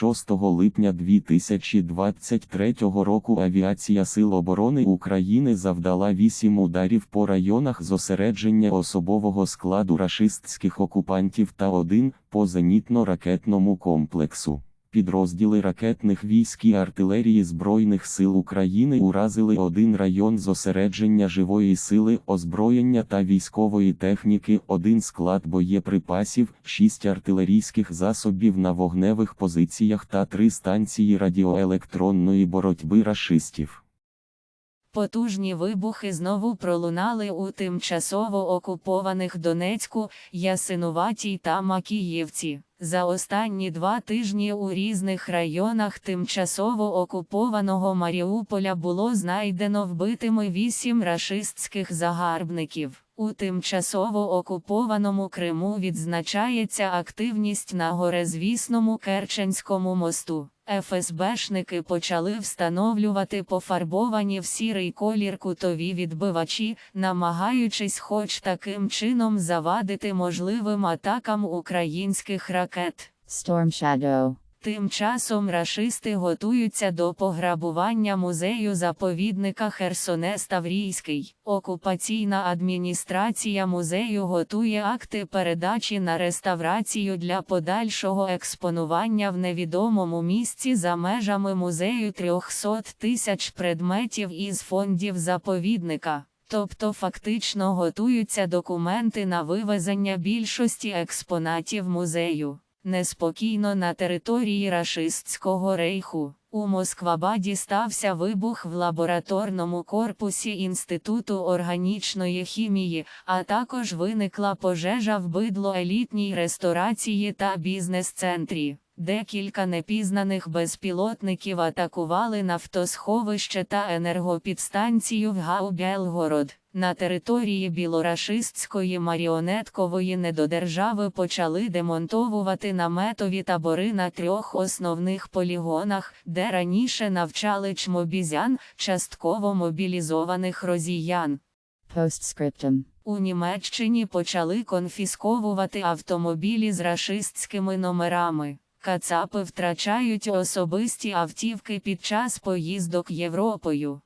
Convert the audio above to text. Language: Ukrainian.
6 липня 2023 року авіація Сил оборони України завдала 8 ударів по районах зосередження особового складу рашистських окупантів та один по зенітно-ракетному комплексу. Підрозділи ракетних військ і артилерії Збройних сил України уразили один район зосередження живої сили, озброєння та військової техніки, один склад боєприпасів, шість артилерійських засобів на вогневих позиціях та три станції радіоелектронної боротьби рашистів. Потужні вибухи знову пролунали у тимчасово окупованих Донецьку, Ясинуватій та Макіївці. За останні два тижні у різних районах тимчасово окупованого Маріуполя було знайдено вбитими вісім рашистських загарбників. У тимчасово окупованому Криму відзначається активність на горезвісному Керченському мосту. ФСБшники почали встановлювати пофарбовані в сірий колір кутові відбивачі, намагаючись хоч таким чином завадити можливим атакам українських ракет. Storm Shadow. Тим часом рашисти готуються до пограбування музею заповідника Херсонес Таврійський. Окупаційна адміністрація музею готує акти передачі на реставрацію для подальшого експонування в невідомому місці за межами музею 300 тисяч предметів із фондів заповідника. Тобто фактично готуються документи на вивезення більшості експонатів музею. Неспокійно на території рашистського рейху. У Москвабаді стався вибух в лабораторному корпусі Інституту органічної хімії, а також виникла пожежа в бидло-елітній ресторації та бізнес-центрі. Декілька непізнаних безпілотників атакували нафтосховище та енергопідстанцію в Гау-Белгород. На території білорашистської маріонеткової недодержави почали демонтовувати наметові табори на трьох основних полігонах, де раніше навчали чмобізян, частково мобілізованих розіян. Postscriptum. У Німеччині почали конфісковувати автомобілі з рашистськими номерами. Кацапи втрачають особисті автівки під час поїздок Європою.